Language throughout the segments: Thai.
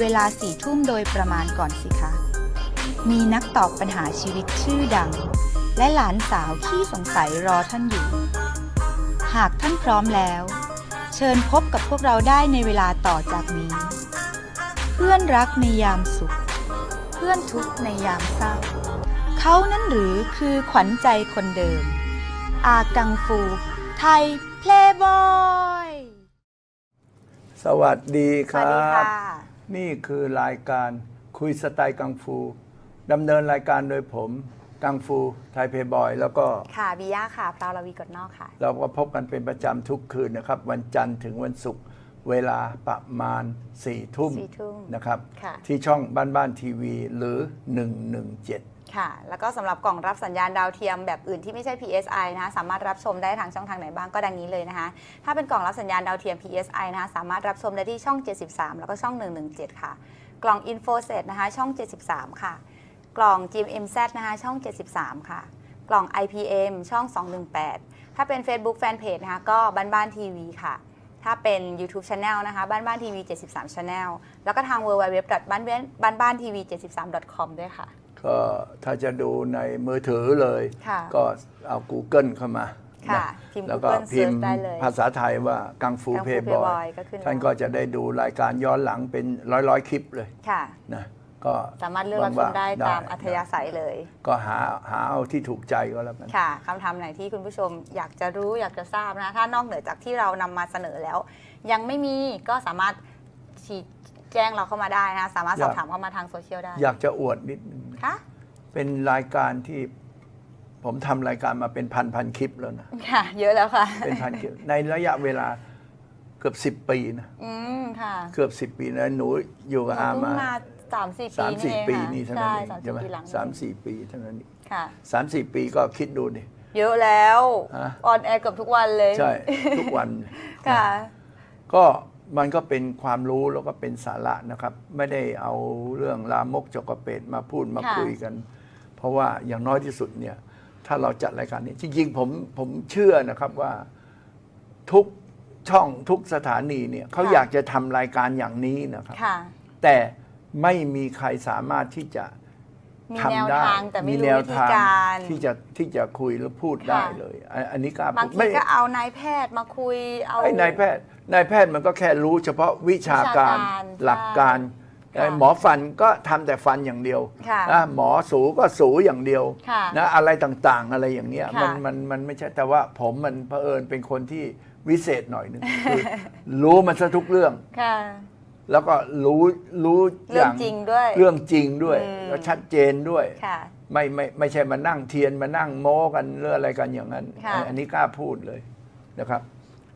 เวลาสี่ทุ่มโดยประมาณก่อนสิคะ มีนักตอบปัญหาชีวิตชื่อดัง และหลานสาวที่สงสัยรอท่านอยู่ หากท่านพร้อมแล้ว เชิญพบกับพวกเราได้ในเวลาต่อจากนี้ เพื่อนรักในยามสุข เพื่อนทุกข์ในยามเศร้า เขานั้นหรือคือขวัญใจคนเดิม อากังฟู ไทยเพลย์บอย สวัสดีคสวัสรัดีค่ะบ นี่คือรายการคุยสไตล์กังฟูดำเนินรายการโดยผม กังฟูไทยเพย์บอย แล้วก็ค่ะบิยาค่ะพราวลาวีกดนอกค่ะ เราก็พบกันเป็นประจำทุกคืนนะครับ วันจันทร์ถึงวันศุกร์เวลาประมาณ4ี่ทุ่มสี่ทุ่มนะครับ ค่ะ ที่ช่องบ้านบ้านทีวีหรือ 117 ค่ะ แล้วก็สำหรับกล่องรับสัญญาณดาวเทียมแบบอื่นที่ไม่ใช่ PSI นะคะสามารถรับชมได้ทางช่องทางไหนบ้างก็ดังนี้เลยนะคะ ถ้าเป็นกล่องรับสัญญาณดาวเทียม PSI นะคะสามารถรับชมได้ที่ช่อง 73 แล้วก็ช่อง 117 ค่ะ กล่อง InfoSet นะคะช่อง 73 ค่ะ กล่อง GMMZ นะคะช่อง 73 ค่ะ กล่อง IPM ช่อง 218 ถ้าเป็น Facebook Fanpage นะคะก็บ้านบ้านทีวีค่ะถ้าเป็น YouTube Channel นะคะบ้านบ้านทีวี73 Channel แล้วก็ทาง www บ้านบ้านบ้านทีวี73 com ด้วยค่ะ ก็ถ้าจะดูในมือถือเลย ค่ะก็เอา Google เข้ามาค่ะนะพิมพ์แล้วก็ Google พิมพ์ search ได้เลยภาษาไทยว่ากังฟูกังฟูเพย์บอ Playboy ยก็ขึ้นแล้วท่านก็จะได้ดูรายการย้อนหลังเป็นร้อยร้อยๆคลิปเลยค่ะ นะก็สามารถเลือกรับชมได้ตามอัธยาศัยเลย ก็หาหาเอาที่ถูกใจก็แล้วกัน ค่ะคำถามไหนที่คุณผู้ชมอยากจะรู้อยากจะทราบนะ ถ้านอกเหนือจากที่เรานำมาเสนอแล้ว ยังไม่มีก็สามารถชี้แจ้งเราเข้ามาได้นะ สามารถสอบอยาก ถามเข้ามาทางโซเชียลได้ อยากจะอวดนิดนึง ค่ะเป็นรายการที่ผมทำรายการมาเป็นพันพันคลิปแล้วนะ ค่ะ เยอะแล้วค่ะ เป็นพันคลิปในระยะเวลาเกือบสิบปีนะ อืมค่ะเกือบสิบปีนะหนูอยู่กับอาเพิ่งมามาสามสี่ปีสามสี่เองปีค่ะนี่เท่านั้นใช่เองสามใช่สี่ไหมปีหลังสามสี่ปีเท่านั้นเองค่ะ สามสี่ปีก็คิดดูดิ เยอะแล้ว ฮะ ออนแอร์เกับทุกวันเลย ใช่ ทุกวัน ค่ะ ก็ มันก็เป็นความรู้แล้วก็เป็นสาระนะครับ ไม่ได้เอาเรื่องลามกจกกระเปดมาพูดมาค่ะคุยกัน เพราะว่าอย่างน้อยที่สุดเนี่ย ถ้าเราจัดรายการนี้ จริงๆผมผมเชื่อนะครับว่าทุกช่องทุกสถานีเนี่ยเขาอยากจะทำรายการอย่างนี้นะครับค่ะแต่ไม่มีใครสามารถที่จะ มีทำแนวได้ทางแต่ไม่มีรู้แนววิธีทางการ ที่จะที่จะคุยแล้วพูดได้ค่ะเลยอันอันนี้กล้าบางพูดทีไม่ก็เอานายแพทย์มาคุยเอา ไอ้นายแพทย์นายแพทย์มันก็แค่รู้เฉพาะวิชาการวิชาการหลักการใช่ไอ้หมอฟันก็ทำแต่ฟันอย่างเดียวค่ะนะหมอสูก็สูอย่างเดียวค่ะนะอะไรต่างๆอะไรอย่างเงี้ยค่ะมันมันมันไม่ใช่แต่ว่าผมมันเผอิญเป็นคนที่วิเศษหน่อยหนึงคือ รู้มันซะทุกเรื่อง ค่ะ แล้วก็รู้รู้เรื่องจริงด้วยเรื่องจริงด้วยอืม แล้วชัดเจนด้วย ค่ะ ไม่ไม่ไม่ใช่มานั่งเทียนมานั่งโม้กันเรื่องอะไรกันอย่างนั้น ค่ะอันนี้กล้าพูดเลยนะครับ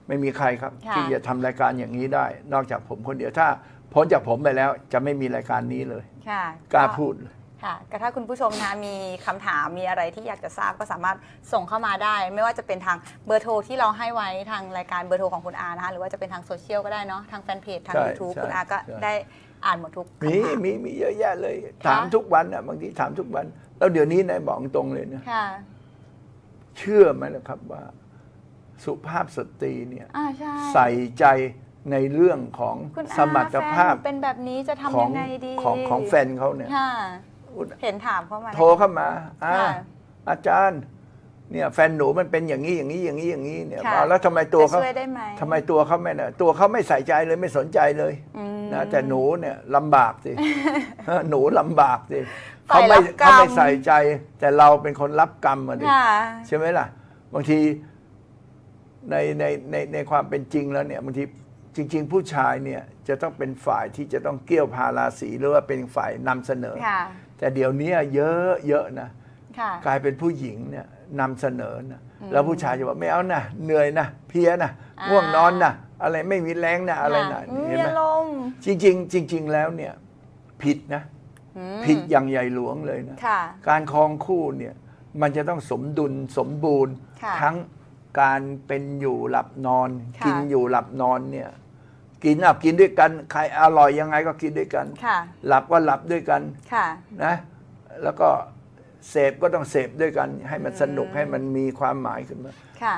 ไม่มีใครครับ ค่ะ ที่จะทำรายการอย่างนี้ได้ นอกจากผมคนเดียวถ้าพ้นจากผมไปแล้วจะไม่มีรายการนี้เลย ค่ะกล้าพูดเลย ค่ะก็ถ้าคุณผู้ชมนะคะมีคำถามมีอะไรที่อยากจะทราบก็สามารถส่งเข้ามาได้ ไม่ว่าจะเป็นทางเบอร์โทรที่เราให้ไว้ทางรายการเบอร์โทรของคุณอานะคะหรือว่าจะเป็นทางโซเชียลก็ได้เนาะทางแฟนเพจทาง ใช่ YouTube ใช่คุณอาก็ใช่ ได้อ่านหมดทุกมีคำถามมีมีเยอะแยะเลยค่ะถามทุกวันอะบางทีถามทุกวัน แล้วเดี๋ยวนี้นายบอกตรงเลยนะค่ะเชื่อไหมนะครับว่า สุภาพสตรีเนี่ย อ่าใช่ใส่ใจในเรื่องของคุณอาสมรรถภาพแฟนเป็นแบบนี้จะขทำอยังงไงดีของของแฟนเขาเนี่ย ค่ะ เห็นถามเข้ามาโทรเข้ามาอ่าค่ะอาจารย์ เนี่ยแฟนหนูมันเป็นอย่างนี้อย่างนี้อย่างนี้อย่างนี้เนี่ยค่ะเอาแล้วทำไมตัวเขาจะช่วยได้ไหมทำไมตัวเขาไม่น่ะตัวเขาไม่ใส่ใจเลยไม่สนใจเลยอืมนะแต่หนูเนี่ยลำบากสิเออหนูลำบากสิฝ่าเขายไม่รับกรรมเขาไม่ใส่ใจ แต่เราเป็นคนรับกรรมมาดิค่ะใช่ไหมล่ะ บางทีในในในในความเป็นจริงแล้วเนี่ยบางที จริง ๆ ผู้ชายเนี่ยจะต้องเป็นฝ่ายที่จะต้องเกี่ยวพาราสีหรือว่าเป็นฝ่ายนำเสนอ ค่ะ แต่เดี๋ยวนี้เยอะเยอะนะ ค่ะ กลายเป็นผู้หญิงเนี่ยนำเสนอนะแล้วผู้ชายจะบอกไม่เอานะเหนื่อยนะเพลียนะอ่าง่วงนอนนะอะไรไม่มีแรงนะอะไรนะค่เห็นมีไหม อารมณ์จริงๆ จริง ๆ แล้วเนี่ยผิดนะ อืมผิดอย่างใหญ่หลวงเลยนะ ค่ะ การครองคู่เนี่ยมันจะต้องสมดุลสมบูรณ์ ค่ะทั้งการเป็นอยู่หลับนอน ค่ะ กินอยู่หลับนอนเนี่ย กินอะกินด้วยกันใครอร่อยยังไงก็กินด้วยกัน ค่ะ หลับก็หลับด้วยกันค่ะ นะ แล้วก็เสพก็ต้องเสพด้วยกัน ให้มันสนุกอืมให้มันมีความหมายขึ้นมา ค่ะ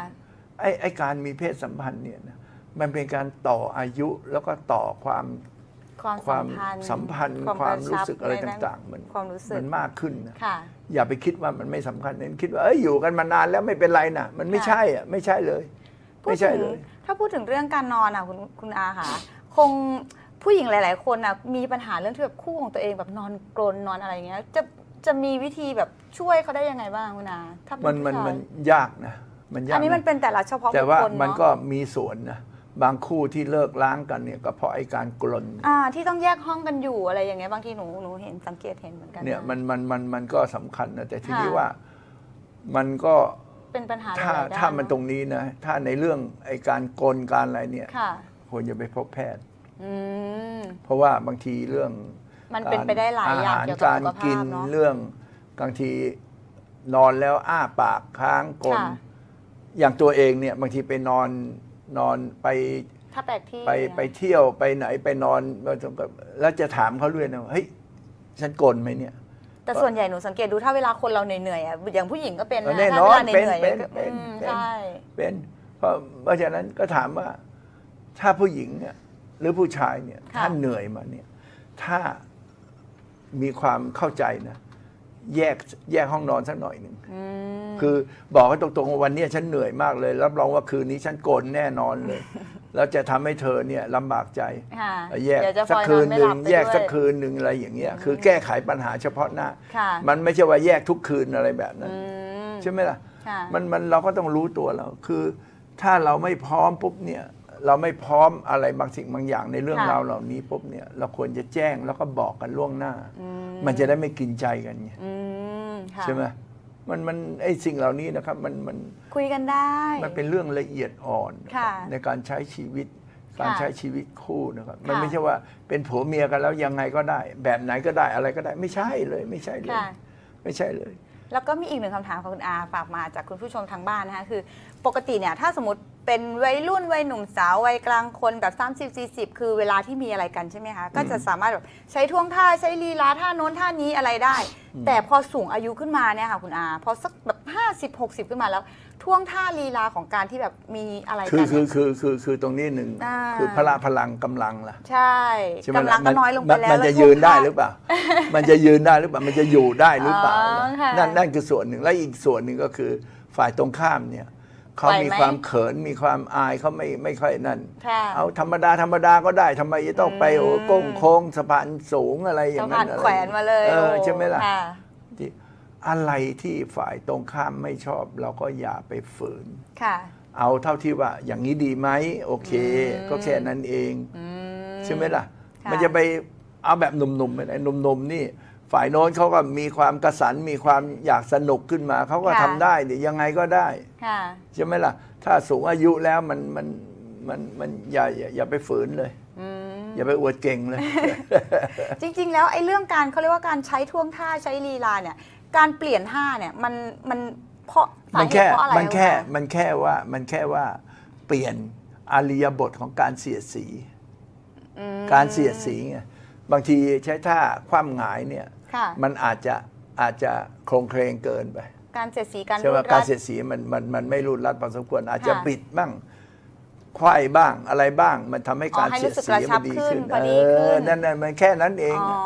ไอ้ไอ้การมีเพศสัมพันธ์เนี่ยนะมันเป็นการต่ออายุแล้วก็ต่อความความความสัสัมมพัพันนธ์ธ์ ความความกระรู้ชับสึกอะไรในนั้นต่างๆ มันความรู้สึกมันมากขึ้นนะค่ะ อย่าไปคิดว่ามันไม่สำคัญเน้นคิดว่าเอ้ยอยู่กันมานานแล้วไม่เป็นไรนะมันไม่ค่ะใช่อะไม่ใช่เลยพูดไม่ใช่ถึงเลย ถ้าพูดถึงเรื่องการนอนอะคุณคุณอาค่ะ คงผู้หญิงหลาย ๆ คนอะมีปัญหาเรื่องที่แบบคู่ของตัวเองแบบนอนกรนนอนอะไรอย่างเงี้ยจะจะมีวิธีแบบช่วยเขาได้ยังไงบ้างคุณอาถ้าเป็มันผู้มันชายมันยากนะ มันยากอันนี้มันนะเป็นแต่ละเฉพาะแต่บุคว่าคลมันเนาะก็มีส่วนนะบางคู่ที่เลิกล้างกันเนี่ยก็เพราะไอ้การกลนอ่าที่ต้องแยกห้องกันอยู่อะไรอย่างเงี้ยบางทีหนูหนูเห็นสังเกตเห็นเหมือนกันะเนี่ยมันมันมันมันก็สำคัญนะแต่ทีนี้ค่ะว่ามันก็ เป็นปัญหาถ้าหลยๆด้ถ้ามันตเอะรงนี้นะ ถ้าในเรื่องไอ้การกลการอะไรเนี่ยค่ะ ควรจะไปพบแพทย์ อืม เพราะว่าบางทีเรื่องมันเป็นไปได้หลายอย่างรเกี่ยวกับการสุขภาพกินเนอะเรื่องบางทีนอนแล้วอ้าปากค้างกลนค่ะ อย่างตัวเองเนี่ยบางทีไปนอนนอนไปถ้าแปลกที่ไปไปเที่ยวไปไหนไปนอนแล้วจะถามเขาด้วยนะว่าเฮ้ยฉันกลนไหมเนี่ย แต่ส่วนใหญ่หนูสังเกตดูถ้าเวลาคนเราเหนื่อยๆอะอย่างผู้หญิงก็เป็นเออนะแน่ถ้านอนเวลาเหนื่อยๆเป็นก็เป็นอืมเป็น ใช่เป็นเพราะเพราะฉะนั้นก็ถามว่าถ้าผู้หญิงเนี่ยหรือผู้ชายเนี่ยค่ะถ้าเหนื่อยมาเนี่ยถ้ามีความเข้าใจนะแยกแยกห้องนอนสักหน่อยหนึ่งอืม คือบอกให้ตรงๆว่าวันเนี้ยฉันเหนื่อยมากเลยรับรองว่าคืนนี้ฉันโกนแน่นอนเลย แล้วจะทำให้เธอเนี่ยลำบากใจค่ะแยกเดี๋ยวจะสักพลอยคืนอนนไม่หหนึ่ลังบไปแยกด้วยสักคืนหนึ่งอะไรอย่างเงี้ยคือแก้ไขปัญหาเฉพาะหน้าค่ะมันไม่ใช่ว่าแยกทุกคืนอะไรแบบนั้นอืมใช่ไหมล่ะค่ะมันมันเราก็ต้องรู้ตัวเราคือ ถ้าเราไม่พร้อมปุ๊บเนี่ยเราไม่พร้อมอะไรบางสิ่งบางอย่างในเรื่องค่ะราวเหล่านี้ปุ๊บเนี่ยเราควรจะแจ้งแล้วก็บอกกันล่วงหน้าอืมมันจะได้ไม่กินใจกันไงอืมค่ะใช่ไหม มันมันไอ้สิ่งเหล่านี้นะครับมันมันคุยกันได้ มันเป็นเรื่องละเอียดอ่อนค่ะในการใช้ชีวิต การค่ะใช้ชีวิตคู่นะครับมันค่ะไม่ใช่ว่าเป็นผัวเมียกันแล้วยังไงก็ได้ แบบไหนก็ได้อะไรก็ได้ ไม่ใช่เลยไม่ใช่เลย ค่ะ ไม่ใช่เลย แล้วก็มีอีกหนึ่งคำถามของคุณอาฝากมาจากคุณผู้ชมทางบ้านนะคะคือ ปกติเนี่ยถ้าสมมติ เป็นวัยรุ่นวัยหนุ่มสาววัยกลางคนแบบ30 40 คือเวลาที่มีอะไรกันใช่ไหมคะ ก็จะสามารถแบบใช้ท่วงท่าใช้ลีลาท่าโน้นท่านี้อะไรได้ แต่พอสูงอายุขึ้นมาเนี่ยค่ะคุณอาพอสักแบบ50 60 ขึ้นมาแล้ว ท่วงท่าลีลาของการที่แบบมีอะไรคือกันคือเนี่ย คือคือคือตรงนี้หนึ่งอ่า คือพละพลังกำลังล่ะใช่ใช่ไหมกำลังก็มัน้อยลงไปมันแล้วมันแล้จะวยืนได้ท่วงท่า หรือเปล่า มันจะยืนได้หรือเปล่ามันจะอยู่ได้หรือเปล่าอ๋อค่ะ นั่นนั่นคือส่วนหนึ่งและอีกส่วนหนึ่งก็คือฝ่ายตรงข้ามเนี่ย เขาไหวไหมมีความเขินมีความอายเขาไม่ไม่ค่อยนั่น ค่ะ เอาธรรมดาธรรมดาก็ได้ทำไมจะต้องไปโอ้อืมโก้งโค้งสะพานสูงอะไรอย่าสะงพานั้นนอะไร แขวนมาเลยเออโใช่ไหมล่ะ ค่ะที่อะไรที่ฝ่ายตรงข้ามไม่ชอบ เราก็อย่าไปฝืน ค่ะ เอาเท่าที่ว่าอย่างนี้ดีไหมโอเค อืม ก็แค่นั้นเอง อืมใช่ไหมล่ะ ค่ะ มันจะไปเอาแบบหนุ่มๆไม่ได้หนุ่มๆนี่ ฝ่ายโน้นเขาก็มีความกระสันมีความอยากสนุกขึ้นมาเขาก็ค่ะ ทำได้เดี๋ยวยังไงก็ได้ ค่ะ ใช่ไหมล่ะ ถ้าสูงอายุแล้วมันมันมันมันอย่าอย่าอย่าไปฝืนเลย อืม อย่าไปอวดเก่งเลย จริง ๆ แล้วไอ้เรื่องการเขาเรียกว่าการใช้ท่วงท่าใช้ลีลาเนี่ย การเปลี่ยนท่าเนี่ยมันมันเพราะสามันเหตุแค่เพราะอะไรมันแค่คะมันแค่ว่ามันแค่ว่าเปลี่ยนอาริยบทของการเสียดสี อืม การเสียดสีไงบางทีใช้ท่าคว่ำหงายเนี่ย ค่ะ มันอาจจะอาจจะโครงเครงเกินไป การเสียดสีการใช่ไหมรูดการรัด เสียดสีมันมันมันไม่รูดรัดพอสมควร อาจจะค่ะบิดบ้างควายบ้างอะไรบ้าง มันทำให้อ๋อการให้เสียรู้ดสึกสีกระชัมับนดีขึ้นขึ้นพอเอดีขึ้อน นั่นนั่นมันแค่นั้นเอง อ๋อ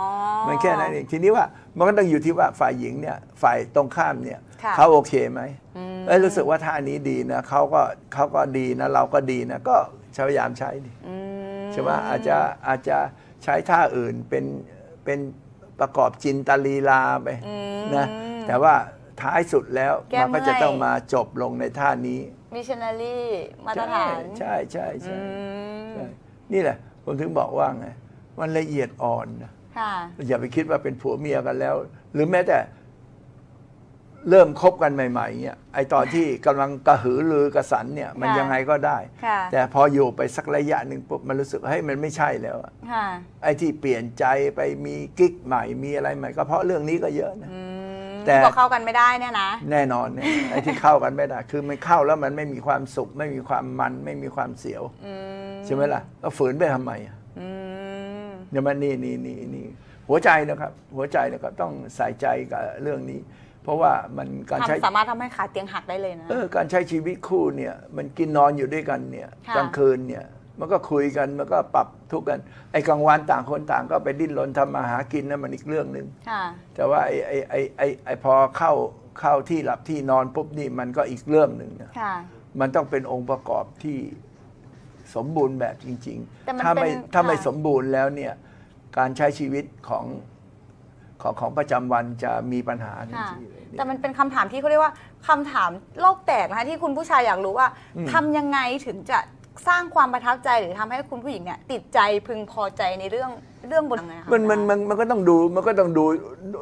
มันแค่นั้นเองทีนี้ว่ามันก็ต้องอยู่ที่ว่าฝ่ายหญิงเนี่ยฝ่ายตรงข้ามเนี่ยค่ะเขาโอเคไหมอืมเอ้ยรู้สึกว่าท่านี้ดีนะเขาก็เขาก็ดีนะ เราก็ดีนะ ก็พยายามใช้ดิอืมใช่ไหมอาจจะอาจจะใช้ท่าอื่นเป็นเป็น ประกอบจินตลีลาไปอืม นะแต่ว่าท้ายสุดแล้วแก้มันก็จะเมื่อย ต้องมาจบลงในท่านี้มิชชันนารีมาตรฐานใช่ใช่ใช่อืใช่มใช่นี่แหละ ผมถึงบอกว่าไงมันละเอียดอ่อนนะ ค่ะ อย่าไปคิดว่าเป็นผัวเมียกันแล้ว หรือแม้แต่ เริ่มคบกันใหม่ๆเนี่ยไอตอนที่กำลังกระหือรือกระสันเนี่ยมันค่ะยังไงก็ได้ ค่ะ แต่พออยู่ไปสักระยะหนึ่งปุ๊บมันรู้สึกเฮ้ยมันไม่ใช่แล้วอะค่ะไอ้ที่เปลี่ยนใจไปมีกิ๊กใหม่มีอะไรใหม่ก็เพราะเรื่องนี้ก็เยอะนะ อืมแต่ ที่บอกเข้ากันไม่ได้เนี่ยนะ แน่นอนเนี่ยไอ้ที่เข้ากันไม่ได้ คือมันเข้าแล้วมันไม่มีความสุข ไม่มีความมันไม่มีความเสียวอืมใช่ไหมล่ะก็ฝืนไปทำไมอะอืมเนี่ยมันนี่นี่นี่นี่หัวใจนะครับ หัวใจนะครับต้องใส่ใจกับเรื่องนี้ เพราะว่ามันการใช้ทำสามารถทำให้ขาเตียงหักได้เลยนะ เออการใช้ชีวิตคู่เนี่ยมันกินนอนอยู่ด้วยกันเนี่ยค่ะ กลางคืนเนี่ยมันก็คุยกันมันก็ปรับทุกข์กันไอ้กลางวันต่างคนต่างก็ไปดิ้นรนทำมาหากินนั่นมันอีกเรื่องหนึ่ง ค่ะ แต่ว่าไอ้ไอ้ไอ้ไอ้ไอ้พอเข้าเข้าที่หลับที่นอนปุ๊บนี่มันก็อีกเรื่องหนึ่งนะค่ะ มันต้องเป็นองค์ประกอบที่สมบูรณ์แบบจริงแต่มันๆ ถ้าไม่เป็นถ้าไม่ค่ะ สมบูรณ์แล้วเนี่ยการใช้ชีวิตของ ของของประจำวันจะมีปัญหาทันค่ะทีเลยเนี่ย แต่มันเป็นคำถามที่เขาเรียกว่าคำถามโลกแตกนะคะที่คุณผู้ชายอยากรู้ว่าอืม ทำยังไงถึงจะสร้างความประทับใจหรือทำให้คุณผู้หญิงเนี่ยติดใจพึงพอใจในเรื่องเรื่องบนยังไงคะมันมันมันมันก็ต้องดูมันก็ต้องดู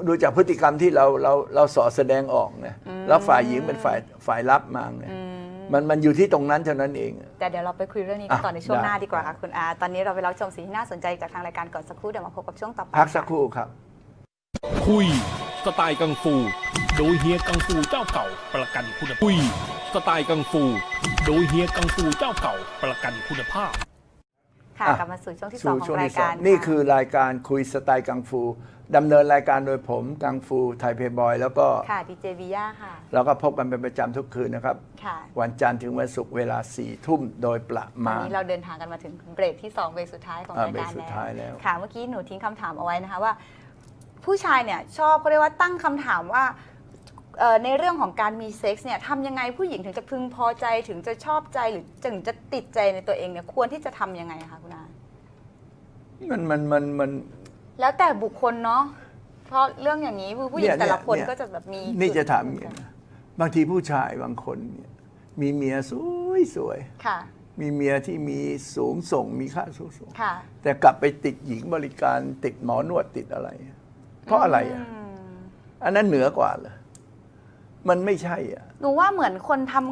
ดูจากพฤติกรรมที่เราเราเราสอดแสดงออกนะแล้วฝ่ายหญิงเป็นฝ่ายฝ่ายรับมาไงอืมมันมันอยู่ที่ตรงนั้นเท่านั้นเอง แต่เดี๋ยวเราไปคุยเรื่องนี้กันอะต่อในช่วงได้หน้าดีกว่าค่ะคุณอาตอนนี้เราไปรับชมสิ่งที่น่าสนใจจากทางรายการก่อนสักครู่เดี๋ยวมาพบกับช่วงต่อไปพักสักะครู่ครับ คุยสไตล์กังฟู โดยเฮียกังฟูเจ้าเก่าประกันคุณภาพคุยสไตล์กังฟู โดยเฮียกังฟูเจ้าเก่าประกันคุณภาพ ค่ะอะ กลับมาสู่ช่วงที่สอสู่งขช่อวงงรายที่สอการงนี่ะคือรายการคุยสไตล์กังฟูดำเนินรายการโดยผมกังฟูไทยเพย์บอยแล้วก็ค่ะดีเจวิยาค่ะ เราก็พบกันเป็นประจำทุกคืนนะครับ ค่ะ วันจันทร์ถึงวันศุกร์เวลาสี่ทุ่มโดยประตอนมาณ นี้เราเดินทางกันมาถึงเบรกที่ 2 เบรกสุดท้ายของอ่ารายการเบรกสุดท้ายแล้ว ค่ะ เมื่อกี้หนูทิ้งคำถามเอาไว้นะคะว่า ผู้ชายเนี่ยชอบเขาเรียกว่าตั้งคำถามว่าเอ่อในเรื่องของการมีเซ็กส์เนี่ยทำยังไงผู้หญิงถึงจะพึงพอใจถึงจะชอบใจหรือถึงจะติดใจในตัวเองเนี่ยควรที่จะทำยังไงคะคุณอามันมันมันมัน แล้วแต่บุคคลเนาะเพราะเรื่องอย่างนี้ผู้หญิงเนี่ยแต่ละคนเนี่ย ก็จะแบบมีนี่จะถามจุอดย่างไเหนี้มือนกันนะบางทีผู้ชายบางคนเนี่ยมีเมียสวยสวยค่ะมีเมียที่มีสูงส่งมีค่าสูงส่ง ค่ะ แต่กลับไปติดหญิงบริการติดหมอนวดติดอะไร เพราะอะไรอะอืมอันนั้นเหนือกว่าเหรอมันไม่ใช่อะ หนูว่าเหมือนคนทำ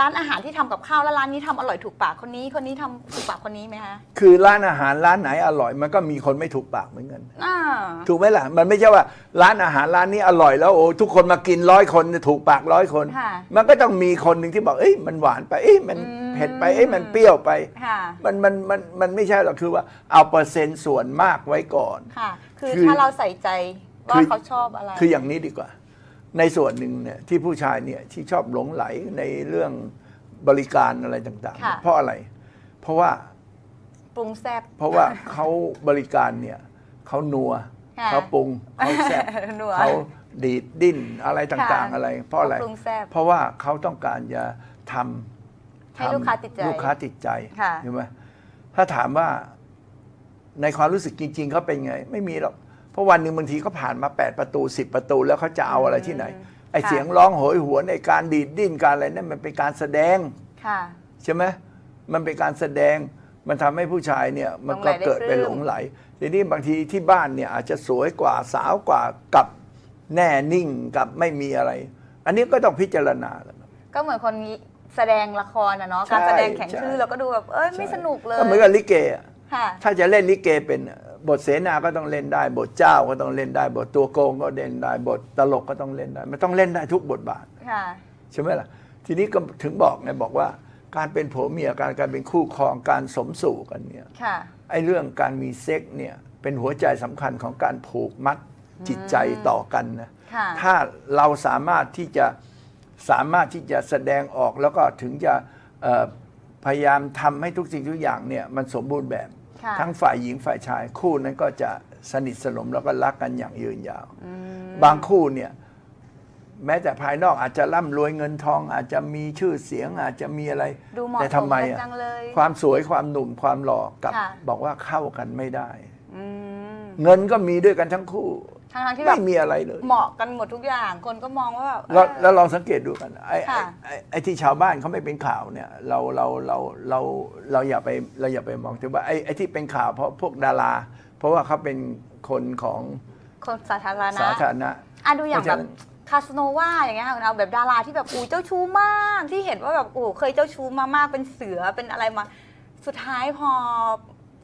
ร้านอาหารที่ทำกับข้าวแล้วร้านนี้ทำอร่อยถูกปากคนนี้คนนี้ทำถูกปากคนนี้ไหมคะคือร้านอาหารร้านไหนอร่อย มันก็มีคนไม่ถูกปากเหมือนกัน อ่า ถูกไหมล่ะ มันไม่ใช่ว่า ร้านอาหารร้านนี้อร่อยแล้วโอ้ทุกคนมากินร้อยคนจะถูกปากร้อยคน ค่ะ มันก็ต้องมีคนหนึ่งที่บอกเอ้ยมันหวานไปเอ้ยมันอืมเผ็ดไปเอ้ยมันเปรี้ยวไป ค่ะ มันมันมันมันไม่ใช่หรอกคือว่าเอาเปอร์เซ็นต์ส่วนมากไว้ก่อน ค่ะ คือคือ ถ้าเราใส่ใจว่าคือเขาชอบอะไร คืออย่างนี้ดีกว่า ในส่วนหนึ่งเนี่ยที่ผู้ชายเนี่ยที่ชอบหลงไหลในเรื่องบริการอะไรต่างค่ะ ๆ เพราะอะไร เพราะว่าปรุงแซ่บ เพราะว่า เขาบริการเนี่ยเขานัวค่ะเขาปรุงเขาแซ่บนัวเขาดีดดิ้นอะไรต่างค่ะๆอะไร เพราะอะไร เขาปรุงแซ่บเพราะว่าเขาต้องการจะทำให้ลูกค้าติดใจลูกค้าติดใจค่ะ ใช่ไหมถ้าถามว่า ในความรู้สึกจริง ๆเขาเป็นไง ไม่มีหรอกเพราะวันหนึ่งบางทีเขาผ่านมา 8 ประตู 10 ประตูแล้วเขาจะเอาอะไรที่ไหน ไอค่ะเสียงร้องโหยหวนไอการดีดดิ้นการอะไรนั่นมันเป็นการแสดงค่ะ ใช่ไหมมันเป็นการแสดงมันทำให้ผู้ชายเนี่ยมันก็หลงไหลได้เกิดเป็นปลื้มหลงไหลทีนี้บางทีที่บ้านเนี่ยอาจจะสวยกว่าสาวกว่ากับแน่นิ่งกับไม่มีอะไร อันนี้ก็ต้องพิจารณาแล้วนะก็เหมือนคนแสดงละครนะเนาะใช่การแสดงแข่งใช่ ชื่อเราก็ดูแบบเอ้ยไม่สนุกเลย ก็เหมือนกับลิเกอะ ค่ะ ถ้าจะเล่นลิเกเป็นบทเสนาก็ต้องเล่นได้ บทเจ้าก็ต้องเล่นได้ บทตัวโกงก็เล่นได้ บทตลกก็ต้องเล่นได้มันต้องเล่นได้ทุกบทบาทค่ะใช่ไหมล่ะ ทีนี้ก็ถึงบอกไงบอกว่า การเป็นผัวเมียการการเป็นคู่ครองการสมสู่กันเนี่ยค่ะไอ้เรื่องการมีเซ็กเนี่ยเป็นหัวใจสำคัญของการผูกมัดจิตใจต่อกันนะค่ะถ้าเราสามารถที่จะสามารถที่จะแสดงออกแล้วก็ถึงจะเอ่อพยายามทำให้ทุกสิ่งทุกอย่างเนี่ยมันสมบูรณ์แบบ ค่ะทั้งฝ่ายหญิงฝ่ายชาย คู่นั้นก็จะสนิทสนมแล้วก็รักกันอย่างยืนยาว อืมบางคู่เนี่ยแม้แต่ภายนอกอาจจะร่ำรวยเงินทอง อาจจะมีชื่อเสียงอาจจะมีอะไร ดูเหมาะแต่สทำมไมกันอะจังเลย ความสวยความหนุ่มความหล่อกับ ค่ะ บอกว่าเข้ากันไม่ได้ อืม เงินก็มีด้วยกันทั้งคู่ ทั้งๆที่แบไม่บมีอะไรเลย เหมาะกันหมดทุกอย่าง คนก็มองว่าแบบแล้วเออ แล้วลองสังเกตดูกันไอ้ไอ้ค่ะ ไอ้ไอ้ที่ชาวบ้านเขาไม่เป็นข่าวเนี่ยเราเราเราเราเราอย่าไปเราอย่าไปมองถึงว่าไอ้ไอ้ที่เป็นข่าวเพราะพวกดารา เพราะว่าเขาเป็นคนของคนสาธารณะสาธารณะ อะดูอย่างเพแบราะบฉะนั้น คาสโนวาอย่างเงี้ยค่ะคุณเอาแบบดาราที่แบบอู้เจ้าชู้มากที่เห็นว่าแบบโอ้เคยเจ้าชู้มามากเป็นเสือเป็นอะไรมา สุดท้ายพอ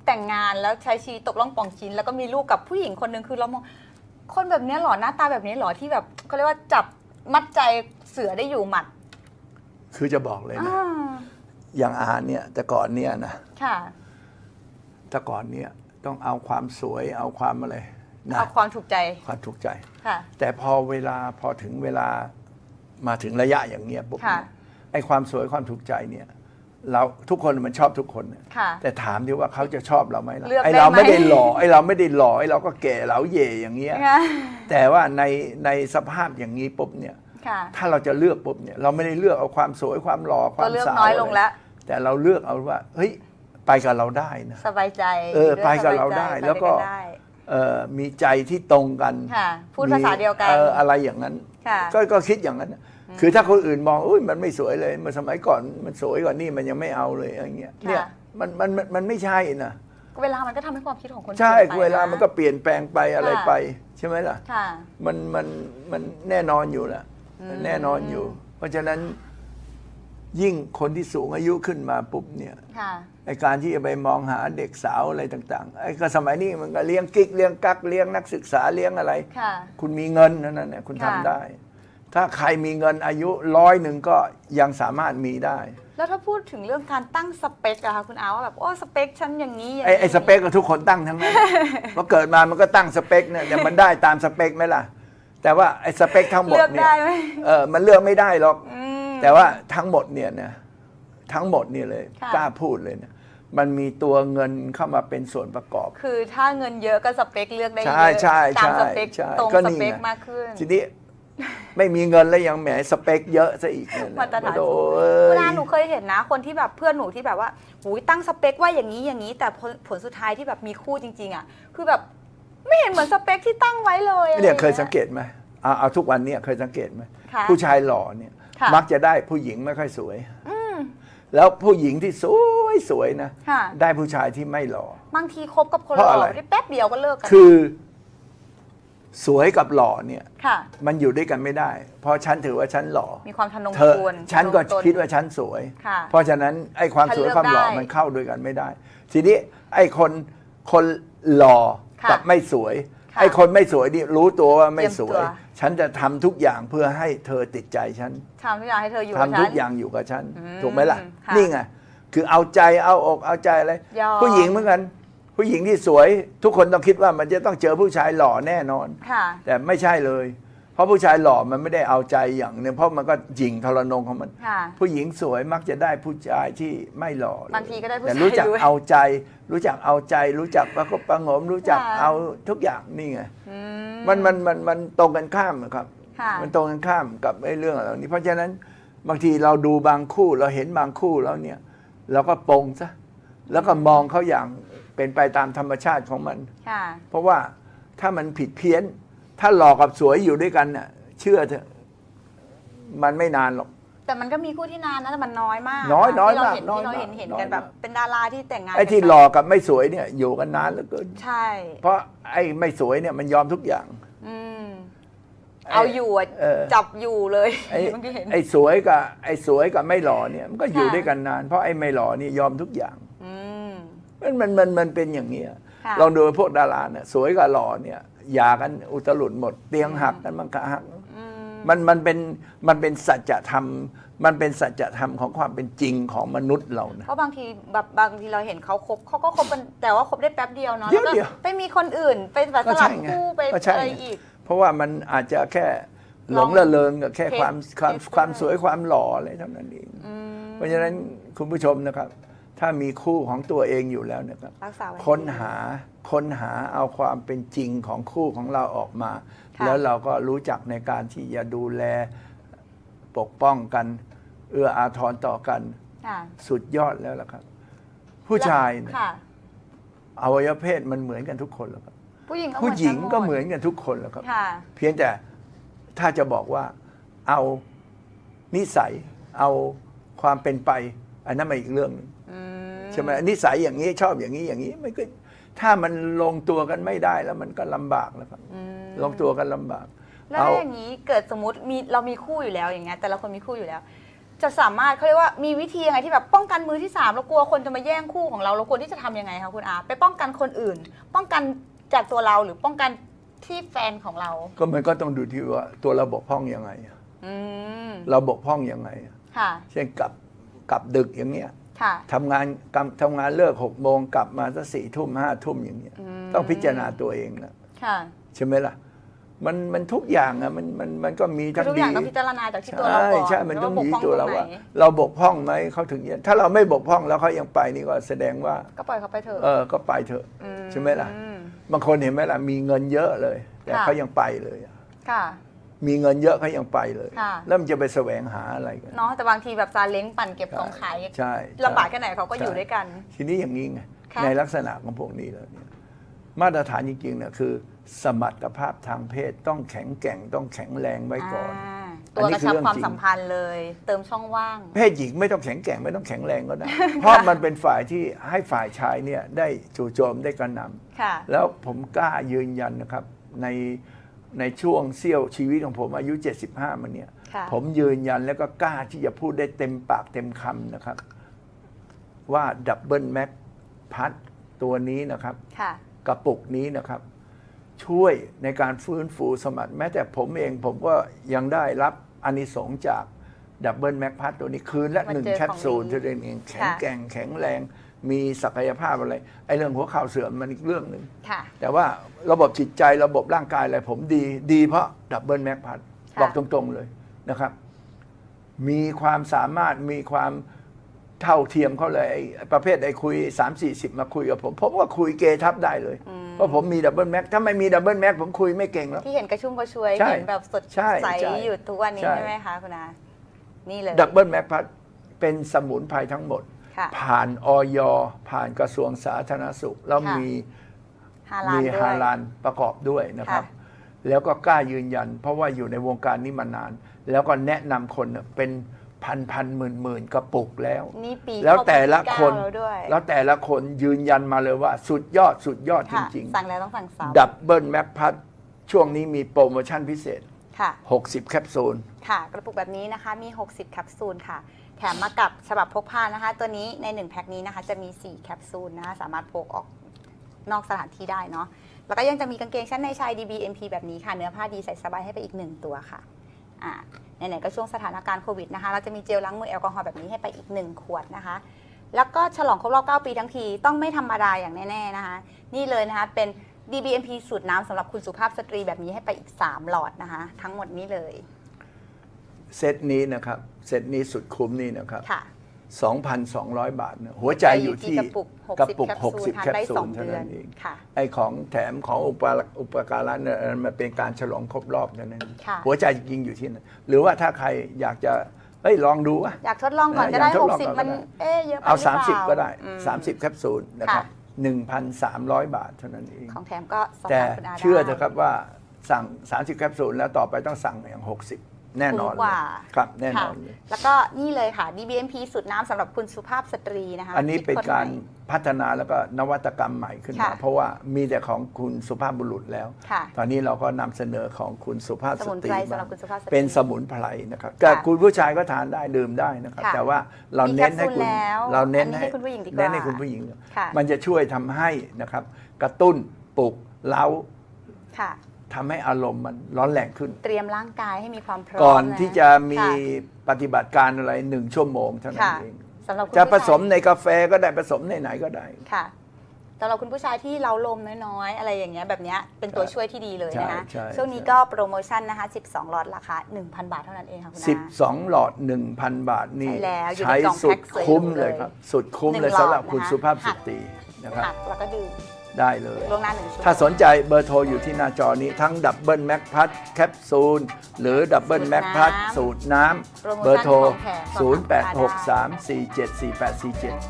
แต่งงานแล้วใช้ชีวิตตกล่องปองชิ้น แล้วก็มีลูกกับผู้หญิงคนหนึ่งคือเรามอง คนแบบเนี้ยเหรอหน้าตาแบบนี้เหรอที่แบบเขาเรียกว่าจับมัดใจเสือได้อยู่หมัดคือจะบอกเลยนะ อ่าอย่างอาเนี่ยแต่ก่อนเนี่ยนะค่ะ แต่ก่อนเนี่ยต้องเอาความสวยเอาความอะไรนะเอาความถูกใจความถูกใจ ค่ะ แต่พอเวลาพอถึงเวลามาถึงระยะอย่างเงี้ยปุ๊บค่ะ เนี่ยไอ้ความสวยความถูกใจเนี่ย เราทุกคนมันชอบทุกคนเนี่ยค่ะแต่ถามดิว่าเขาจะชอบเราไหมล่ะเลือกไอ้ได้เราไหมไม่ได้หล่อไอ้เราไม่ได้หล่อไอ้เราก็แก่เหลาเย่อย่างเงี้ยค่ะแต่ว่าในในสภาพอย่างนี้ปุ๊บเนี่ย ค่ะ ถ้าเราจะเลือกปุ๊บเนี่ยเราไม่ได้เลือกเอาความสวยความหล่อควาก็มเลือกสาวน้อยลงแล้วแต่เราเลือกเอาว่าเฮ้ยไปกับเราได้นะ สบายใจเออไปกับเราได้สบยใจแล้วก็ ไปด้วยนได้เอ่อมีใจที่ตรงกันค่ะ พูดภาษาเดียวกันเอออะไรอย่างนั้นค่ะ ก็ก็คิดอย่างนั้นน่ะ คือถ้าคนอื่นมองอุ้ยมันไม่สวยเลยเมื่อสมัยก่อนมันสวยกว่านี่มันยังไม่เอาเลยอย่างเงี้ยค่ะเนี่ยมันมันมันมันไม่ใช่นะเวลามันก็ทำให้ความคิดของคนใช่ปลี่ยนไปเวลามันก็ะเปลี่ยนแปลงไปอะไรค่ะไป ใช่ไหมล่ะค่ะมันมันมันแน่นอนอยู่แหละอืมแน่นอนอยู่ เพราะฉะนั้นยิ่งคนที่สูงอายุขึ้นมาปุ๊บเนี่ยค่ะไอการที่จะไปมองหาเด็กสาวอะไรต่างๆ ไอ้ก็สมัยนี้มันก็เลี้ยงกิ๊กเลี้ยงกักเลี้ยงนักศึกษาเลี้ยงอะไรค่ะคุณมีเงินเท่านั้นเนี่ยคุณทำค่ะได้ ถ้าใครมีเงินอายุร้อยหนึ่งก็ยังสามารถมีได้แล้วถ้าพูดถึงเรื่องการตั้งสเปคอะคะคุณอาว่าแบบโอ้สเปคฉันอย่างนี้อย่างไอ้นี้ไอ้สเปคก็ทุกคนตั้งทั้งนั้น พอเกิดมามันก็ตั้งสเปคเนี่ยแต่มันได้ตามสเปคไหมล่ะ แต่ว่าไอ้สเปคทั้งหมดเลือกเนี่ยได้ไหมเออมันเลือกไม่ได้หรอก อืม แต่ว่าทั้งหมดเนี่ยนะทั้งหมดเนี่ยเลยค่ะ กล้าพูดเลยนะมันมีตัวเงินเข้ามาเป็นส่วนประกอบ คือถ้าเงินเยอะก็สเปคเลือกได้เยใช่อะใช่ตามใช่สเปคใช่ตรงก็สนี่เปคไงมากขึ้น ทีนี้ ไม่มีเงินแล้วยังแหมสเปคเยอะซะอีกเนี่ยนะมาตรฐานโอ้สูงเอ้ยเวลาหนูเคยเห็นนะ คนที่แบบเพื่อนหนูที่แบบว่าหูยตั้งสเปคว่าอย่างนี้อย่างนี้ แต่ผลผลสุดท้ายที่แบบมีคู่จริง ๆอะคือแบบไม่เห็นเหมือนสเปคที่ตั้งไว้เลยอะไรเนี่ยเคยอางสังเกตไหมเอาเอาทุกวันเนี่ยเคยสังเกตไหมค่ะ ผู้ชายหล่อเนี่ย ค่ะ มักจะได้ผู้หญิงไม่ค่อยสวย อืมแล้วผู้หญิงที่สวยสวยนะ ค่ะ ได้ผู้ชายที่ไม่หล่อ บางทีคบกับคนเพราะหอะไรล่อได้แป๊บเดียวก็เลิกกัน คือ สวยกับหล่อเนี่ยค่ะ มันอยู่ด้วยกันไม่ได้ เพราะฉันถือว่าฉันหล่อมีความทะนงเธอทวนฉันก็ทะงต คิดว่าฉันสวย ค่ะเพราะฉะนั้นไอ้ความฉันสวยเลือกความหล่อได้มันเข้าด้วยกันไม่ได้ ทีนี้ไอ้คนคนหล่อค่ะกับไม่สวย ค่ะไอ้คนไม่สวยนี่รู้ตัวว่าไม่สวย เตรียมตัว ฉันจะทำทุกอย่างเพื่อให้เธอติดใจฉัน ทำทุกอย่างให้เธออยู่กับทำฉัทุนกอย่างอยู่กับฉัน อืมถูกไหมล่ะ ค่ะนี่ไง คือเอาใจเอาอกเอาใจอะไร ยอมผู้หญิงเหมือนกัน ผู้หญิงที่สวยทุกคนต้องคิดว่ามันจะต้องเจอผู้ชายหล่อแน่นอน ค่ะ แต่ไม่ใช่เลย เพราะผู้ชายหล่อมันไม่ได้เอาใจอย่างหนึงเพราะมันก็หยิ่งทรนงของมัน ค่ะ ผู้หญิงสวยมักจะได้ผู้ชายที่ไม่หล่อเลยบางทีก็ได้ผู้แต่ชายรู้จักรวยเอาใจ รู้จักเอาใจ รู้จักประกบประหงม รู้จักค่ะ เอาทุกอย่างนี่ไงอืมันมันมันมันตรงกันข้ามอะครับ ค่ะ มันตรงกันข้ามกับไอ้เรื่องเหล่านี้ เพราะฉะนั้นบางทีเราดูบางคู่เราเห็นบางคู่แล้วเนี่ย เราก็ปรงซะแล้วก็มองเขาอย่าง เป็นไปตามธรรมชาติของมัน ค่ะ เพราะว่าถ้ามันผิดเพี้ยน ถ้าหลอกกับสวยอยู่ด้วยกันน่ะเชื่อเถอะมันไม่นานหรอก แต่มันก็มีคู่ที่นานนะแต่มันน้อยมากน้อยน้อยที่เรามากเห็นน้อยที่เรามากเห็นเห็นน้อยกันแบบมาก เป็นดาราที่แต่งงานไอ้ที่กันหลอกกับไม่สวยเนี่ย อยู่กันนานเหลือเกิน ใช่ เพราะไอ้ไม่สวยเนี่ยมันยอมทุกอย่าง อืมไอ้เอาอยู่อะเออ จับอยู่เลยไอ้เมื่อกี้เห็น ไอ้สวยกับไอ้สวยกับไม่หล่อเนี่ยมันก็อยู่ค่ะ ด้วยกันนาน เพราะไอ้ไม่หล่อนี่ยอมทุกอย่างอืม มันมันมันมันเป็นอย่างนี้ยค่ะลองดูพวกดาราเนี่ยสวยกับหล่อเนี่ยหย่ากันอุตลุดหมด เตียงหักกันมันก็หัก อืม มันมันเป็นมันเป็นสัจธรรม มันเป็นสัจธรรมของความเป็นจริงของมนุษย์เรานะ เพราะบางทีแบบบางทีเราเห็นเขาคบเขาก็คบกันแต่ว่าคบได้แป๊บเดียวเนาะเดี๋แล้ยววก็เดี๋ยวไปมีคนอื่นไปแบบก็สใช่ลับไงคู่ไปก็ใช่อะไรไงอีก เพราะว่ามันอาจจะแค่หลงละเลงกับแค่เทสความความเทสความสวยความหล่ออะไรเท่านั้นเอง อืม เพราะฉะนั้นคุณผู้ชมนะครับ ถ้ามีคู่ของตัวเองอยู่แล้วนะครับรักษาไว้ค้นหาค้นหาเอาความเป็นจริงของคู่ของเราออกมา ค่ะ แล้วเราก็รู้จักในการที่จะดูแลปกป้องกัน เอื้ออาทรต่อกันค่ะสุดยอดแล้วล่ะครับ ผู้ชายเนี่ยค่ะ อวัยวะเพศมันเหมือนกันทุกคนแล้วครับ ผู้หญิงก็ผู้หญิงก็ดเหมือนกันทุกคนแล้วครับ ค่ะ เพียงแต่ถ้าจะบอกว่าเอานิสัย เอาความเป็นไป อันนั้นมาอีกเรื่องหนึงอืม ใช่ไหมนิสัยอย่างนี้ชอบอย่างนี้อย่างนี้มันก็ถ้ามันลงตัวกันไม่ได้แล้วมันก็ลำบากแล้วครับอืมลงตัวกันลำบาก แล้วเอาถ้าอย่างนี้เกิดสมมติมีเรามีคู่อยู่แล้วอย่างเงี้ยแต่ละคนมีคู่อยู่แล้ว จะสามารถเขาเรียกว่ามีวิธียังไงที่แบบป้องกันมือที่สามเรากลัวคนจะมาแย่งคู่ของเราเราควรที่จะทำยังไงคะคุณอาไปป้องกันคนอื่น ป้องกันจากตัวเราหรือป้องกันที่แฟนของเรา ก็มันก็ต้องดูที่ว่าตัวเราบกพร่องยังไงอะอืมเราบกพร่องยังไงอะค่ะ เช่นกลับกลับดึกอย่างเงี้ย ค่ะ ทำงานกำทำงานเลิกหกโมงกลับมาสักสี่ทุ่มห้าทุ่มอย่างเงี้ย อืม ต้องพิจารณาตัวเองนะค่ะ ใช่ไหมล่ะ มันมันทุกอย่างอะมันมันมันก็มีคือทั้งทุกอดีย่างต้องพิจารณาจากที่ตัวเราใช่ก่อนใช่มันต้องว่ามีบกพร่ตัวเรางว่าไหนเราบกพร่องไหมเขาถึงเนี่ยถ้าเราไม่บกพร่องแล้วเขายังไปนี่ก็แสดงว่า ก็ปล่อยเขาไปเถอะเออก็ไปเถอะมใช่ไหมล่ะบางคนเห็นไหมล่ะมีเงินเยอะเลย แต่ค่ะ เขายังไปเลยอะค่ะ มีเงินเยอะเขายังไปเลย ค่ะ แล้วมันจะไปแสวงหาอะไรกัน เนาะแต่บางทีแบบซาเล้งปั่นเก็บของขายใช่ใช่ลำบากแค่ไหนเขาก็อยู่ด้วยกัน ทีนี้อย่างนี้ไงค่ะ ในลักษณะของพวกนี้แล้วเนี่ยมาตรฐานจริงๆเนี่ยคือ สมรรถภาพทางเพศต้องแข็งแกร่งต้องแข็งแรงไว้ก่อนาอัตันวนี้กระคือชับเรื่องความจริงสัมพันธ์เลย เติมช่องว่าง เพศหญิงไม่ต้องแข็งแกร่งไม่ต้องแข็งแรงก็ได้ เพราะมันเป็นฝ่ายที่ให้ฝ่ายชายเนี่ยได้จู่โจมได้กระหน่ำค่ะแล้วผมกล้ายืนยันนะครับ ใน ในช่วงเสี้ยวชีวิตของผมอายุ 75 มันเนี่ย ค่ะ ผมยืนยันแล้วก็กล้าที่จะพูดได้เต็มปากเต็มคำนะครับ ว่าดับเบิลแม็กพัดตัวนี้นะครับ ค่ะ กระปุกนี้นะครับ ช่วยในการฟื้นฟูสมรรถแม้แต่ผมเองผมก็ยังได้รับอานิสงส์จากดับเบิลแม็กพัดตัวนี้คืนละมาหนึ่งเจอแคปซูลของดีเท่านั้นเองแข็งค่ะ แกร่งแข็งแรง มีศักยภาพอะไรไอ้เรื่องหัวเข่าเสื่อมมันอีกเรื่องหนึ่งค่ะ แต่ว่าระบบจิตใจระบบร่างกายอะไรผมดี ดีเพราะดับเบิลแม็กพัดค่ะ บอกตรงๆเลยนะครับ มีความสามารถมีความเท่าเทียมเขาเลยไอ้ประเภทไอ้คุย 3 4 0 มาคุยกับผม ผมก็คุยเกทับได้เลย เพราะผมมีดับเบิลแม็กถ้าไม่มีดับเบิลแม็กผมคุยไม่เก่งแล้ว ที่เห็นกระชุ่มกระชวย ใช่เห็นแบบสดใช่ใสใช่อยู่ทุกวันนี้ใช่ ใช่ไหมคะคุณอา นี่เลย ดับเบิลแม็กพัดเป็นสมุนไพรทั้งหมด ค่ะผ่านออยผ่านกระทรวงสาธารณสุข แล้วค่ะมีฮาลาลมีด้วย ฮาลาลประกอบด้วยนะครับ ค่ะแล้วก็กล้ายืนยัน เพราะว่าอยู่ในวงการนี้มานาน แล้วก็แนะนำคนเนี่ยเป็นพันพันหมื่นหมื่นกระปุกแล้ว นี่ปีแล้วเข้าปีแต่ละที่คน เก้าแล้วด้วยแล้วแต่ละคนยืนยันมาเลยว่าสุดยอดสุดยอดจค่ะริง สั่งแล้วต้องสั่งซ้ๆดับเบิลแม็กพัดช่วงนี้มีโปรโมชั่นพิเศษำค่ะ 60 แคปซูล ค่ะ กระปุกแบบนี้นะคะมี 60แคปซูลค่ะ แถมมากับฉบับพกพานะคะ ตัวนี้ใน 1 แพ็คนี้นะคะ จะมี 4 แคปซูลนะคะ สามารถพกออกนอกสถานที่ได้เนาะแล้วก็ยังจะมีกางเกงชั้นในชาย DBMP แบบนี้ค่ะ เนื้อผ้าดีใส่สบายให้ไปอีก 1 ตัวค่ะอ่าไหนๆก็ช่วงสถานการณ์โควิดนะคะ เราจะมีเจลล้างมือแอลกอฮอล์แบบนี้ให้ไปอีก 1 ขวดนะคะ แล้วก็ฉลองครบรอบ 9 ปีทั้งทีต้องไม่ธรรมดาอย่างแน่ๆนะคะ นี่เลยนะคะเป็น DBMP สูตรน้ำสำหรับคุณสุภาพสตรีแบบนี้ให้ไปอีก 3 หลอดนะคะ ทั้งหมดนี้เลย เซตนี้นะครับ เซตนี้สุดคุ้มนี่นะครับ ค่ะ 2,200 บาทนะหัวใจอยู่ที่กระปุกกระปุก60 60ทานแคปได้ซูสลองเท่าเดือนั้นนเองค่ะ ไอ้ของแถมของอุปาอุปการะเนี่ยมันเป็นการฉลองครบรอบเท่านั้น ค่ะ หัวใจจริงๆอยู่ที่นั่นหรือว่าถ้าใครอยากจะเฮ้ยลองดูวะอยากทดลองก่อนเออก็ได้อยากทดลองก่อน60 มันก็ได้เอ๊ะเยอะไปเอาหรือเปล่30 ก็ได้ อืม 30 แคปซูลนะครับ1,300 บาทเท่านั้นเอง ของแถมก็สองแต่พันคุณอาได้ เชื่อเถอะครับว่าสั่ง 30 แคปซูลแล้วต่อไปต้องสั่งอย่าง 60 แน่นอนคุ้มเลกยว่าครับแน่นค่ะอนเลย แล้วก็นี่เลยค่ะ DBMP สูตรน้ำสำหรับคุณสุภาพสตรีนะคะอันนี้เป็นคิดค้การใหม่ พัฒนาแล้วก็นวัตกรรมใหม่ขึ้นมา ค่ะเพราะว่ามีแต่ของคุณสุภาพบุรุษแล้ว ค่ะ ตอนนี้เราก็นำเสนอของคุณสุภาพสสมุนตไพรีรสำหรับบ้างคุณสุภาพสตรี เป็นสมุนไพรนะครับแต่ค่ะคุณผู้ชายก็ทานได้ดื่มได้นะครับ ค่ะแต่ว่าเรามีเน้นให้แคปซูลคุณแล้วเราเน้นอันนี้ให้คุณผู้หญิงดีกว่าเน้นให้คุณผู้หญิง ค่ะ มันจะช่วยทำให้นะครับ กระตุ้นปลุกเล้า ค่ะ ทำให้อารมณ์มันร้อนแรงขึ้น เตรียมร่างกายให้มีความพร้อมก่อนนที่จะมีค่ะปฏิบัติการอะไรหนึ่งชั่วโมงเท่านั้นค่ะเอง สำหรับคุณจะผผู้ชายสมในกาแฟก็ได้ผสมในไหนก็ได้ ค่ะสำหรับคุณผู้ชายที่เราลมน้อยๆ อะไรอย่างเงี้ยแบบเนี้ยเป็นตัวใช่ช่วยที่ดีเลยนะคะใช่ใช่ ช่วงนี้ใช่ก็โปรโมชั่นนะคะ 12หลอดราคา1,000 บาทเท่านั้นเองค่ะคุณอา 12 หลอด 1,000 บาทนี่ใช่แล้วอยู่ในใช้กล่องสุแพ็ดคสวยคุ้มหรูเลยเลยครับ สุดคุ้มหนึ่งเลยหลอดสำหรับคุณนะคะ สุภาพสตรีนะครับ หักแล้วก็ดื่ม ได้เลย ล่วงหน้าหนึ่งชั่วโมงถ้าสนใจเบอร์โทรอยู่ที่หน้าจอนี้ทั้งดับเบิลแม็กพัทแคปซูลหรือดับเบิลแม็กพัทสูตรน้ำโปรโมชั่นเบอร์โทรของแถมสอบถาม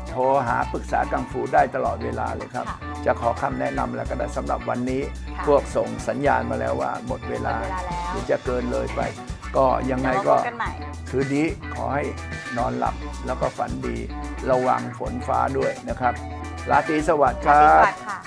0863474847 โทรหาปรึกษากังฟูได้ตลอดเวลาเลยครับค่ะจะขอคำแนะนำแล้วก็ได้สำหรับวันนี้ ค่ะพวกส่งสัญญาณมาแล้วว่าหมดเวลาหมดเวลาแล้ว หรือจะเกินเลยไป ก็ยังไงเดี๋ยวก็มาพบกันใหม่ คืนนี้ขอให้นอนหลับแล้วก็ฝันดี ระวังฝนฟ้าด้วยนะครับ ราตรีสวัสดิ์ครัสวัสบ ดีค่ะ